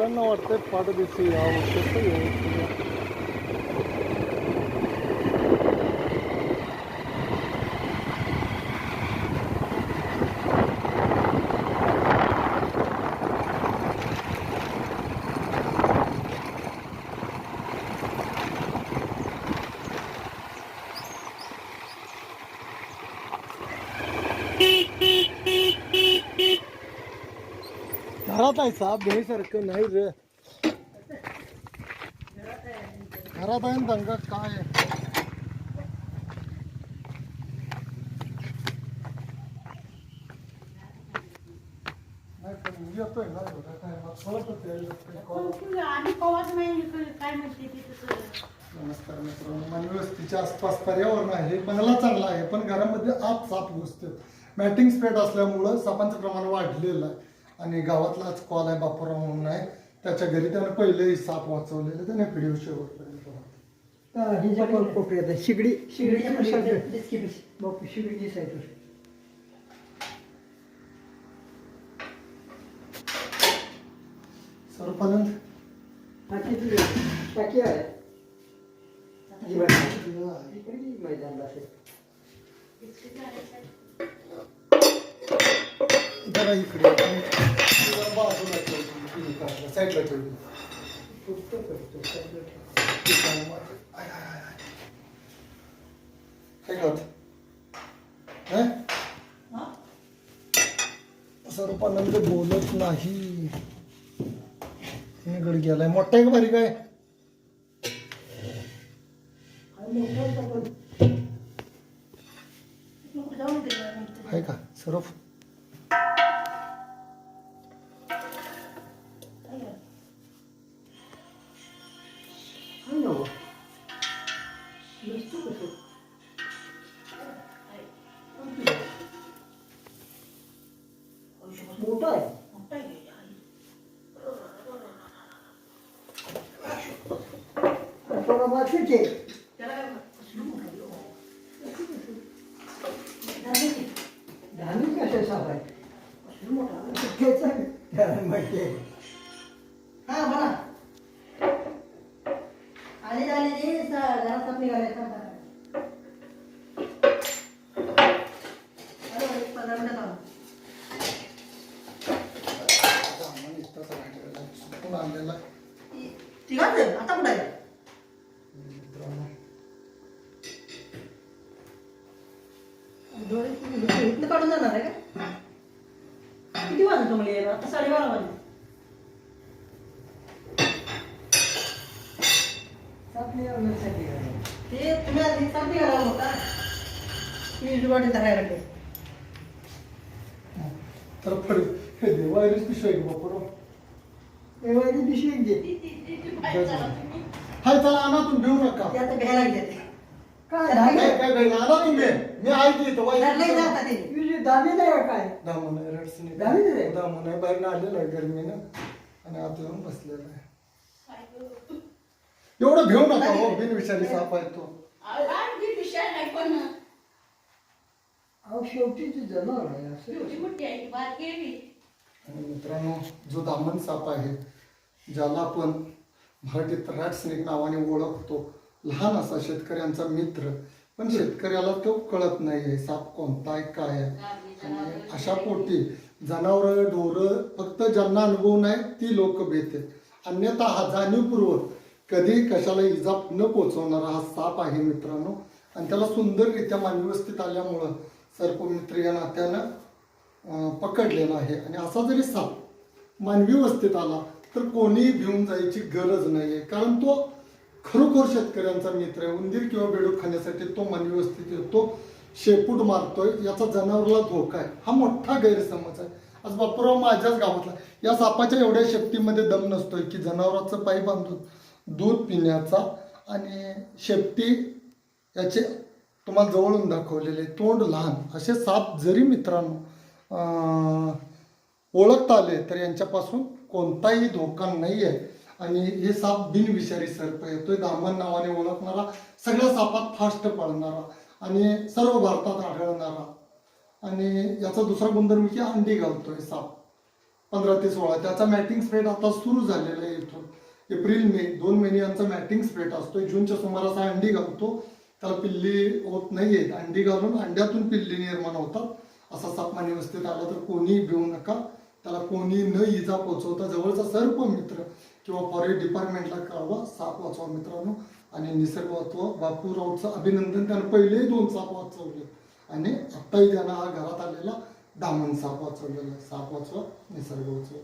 ಗಿಡಗಳನ್ನು ಒಡ್ತೇವೆ ಪಾಠ ಬಿಸಿ ಯಾವ घरात आहे साप भेसारखं नाही रे. घरात आहे ना दंगा काय येतोय ना नाही काय म्हणते ते तसं नमस्कार मित्रांनो मानवस्तीच्या आसपास पर्यावरण आहे बंगला चांगला आहे पण घरामध्ये आत साप घुसते मॅटिंग स्पेट असल्यामुळं सापांचं प्रमाण वाढलेलं आहे. आणि गावातलाच कॉल आहे बापूराव म्हणून आहे. त्याच्या घरी त्यानं पहिलेही साप वाचवलेले त्याने व्हिडिओ शेवटपर्यंत कोपरी शिगडी शिगडीच्या पण शिगडी. सगळं बापू शिगडी दिसायचं सर्पानंद बाकी तुझी आहे. ही असेल. जरा इकडे आणि जरा बाजूला ठेवली, तिन्ही काढल्या, साईडला ठेवली फुटतो करतो, सगळं ठेव. ठिकाणी मात्र. काय कळत सर्पानंद बोलत नाही. निगड गेलाय. मोठा आहे का बारीक आहे? जरा. आहे का? सरफ आहे ना बुवा. दिसतो कसं. मोठा आहे मोठा आहे हे. थोडा मातीच आहे त्याला काय कसलं मोठं आहे, हो. झालं की? धान्य कशा साफ आहे कसलं मोठं आहे. त्याचा त्याला माहिती आहे हा बोला आले झाले रे स- घरात आपली गाड्या थांबा. हॅलो, एक पंधरा मिनिटात आलो. सुकून आणलेला आहे. ती- तिघांच आहे? आता कुठं आहे मित्रांनो डोळे इथनं इथनं काढून जाणार आहे का तुम्हाला यायला आता साडेबारा वाजले. ते तुम्ही आधी सांगते का राहू नका ती जुगाडी धरायला लागते तर पड हे देवा आयरीस पिशवी आहे का पिशवी घे हाय चला आणा तुम्ही. भिवू नका. ते आता घ्यायला लागते काय काय तुम्ही? मी आहे की इथं धरलंय वाईट जाता ते तुझी दाबी नाही का काय? दामन आहे? दामन आहे बाहेर आलेलं आहे गरमीनं. आणि आत येऊन बसलेलं आहे. एवढं भिवू नका हो बिनविषारी साप आहे तो. अहो शेवटी ते जनावर आहे असं आणि मित्रांनो जो दामन साप आहे ज्याला आपण मराठीत रॅट स्नेक नावाने ओळखतो लहान असा शेतकऱ्यांचा मित्र पण शेतकऱ्याला तो कळत नाही आहे साप कोणता आहे काय आहे. आणि अशा पोटी जनावरं ढोरं फक्त ज्यांना अनुभव नाही ती लोक भेटते. अन्यथा हा जाणीवपूर्वक कधी कशाला इजा न पोचवणारा हा साप आहे मित्रांनो. आणि त्याला सुंदररित्या मानवस्थित आल्यामुळं सर्पमित्र या नात्यानं पकडलेला आहे. आणि असा जरी साप मानवी वस्तीत आला तर कोणीही भिवून जायची गरज नाही आहे कारण तो खरोखर शेतकऱ्यांचा मित्र आहे उंदीर किंवा बेडूक खाण्यासाठी तो मानवी वस्तीत येतो शेपूट मारतोय याचा जनावरला धोका आहे. हा मोठा गैरसमज आहे. आज बापूराव माझ्याच गावातला या सापाच्या एवढ्या शेपटीमध्ये दम नसतोय की जनावराचं पाय बांधून दूध पिण्याचा आणि शेपटी याचे तुम्हाला जवळून दाखवलेले तोंड लहान. असे साप जरी मित्रांनो ओळखता आले तर यांच्यापासून कोणताही धोका नाही आहे आणि हे साप बिनविषारी सर्प आहे. तो दामन नावाने ओळखणारा सगळ्या सापात फास्ट पळणारा आणि सर्व भारतात आढळणारा. आणि याचा दुसरा गुणधर्म की अंडी घालतोय साप. पंधरा ते सोळा. त्याचा मॅटिंग स्प्रेड आता सुरू झालेला आहे इथून. एप्रिल मे दोन महिने यांचा मॅटिंग स्प्रेड असतो जूनच्या सुमारास हा अंडी घालतो. त्याला पिल्ली होत नाहीयेत अंडी घालून अंड्यातून पिल्ली निर्माण होतात. असा सापमान व्यवस्थित आला तर कोणी भिवू नका. त्याला कोणी न इजा पोचवता जवळचा सर्प मित्र किंवा फॉरेस्ट डिपार्टमेंटला कळवा साप वाचवा मित्रांनो. आणि निसर्ग वाचवा बापू राऊतचं अभिनंदन. त्यानं पहिलेही दोन साप वाचवले. आणि आत्ताही त्यांना हा घरात आलेला दामन साप वाचवलेला साप वाचवा निसर्ग वाचवा.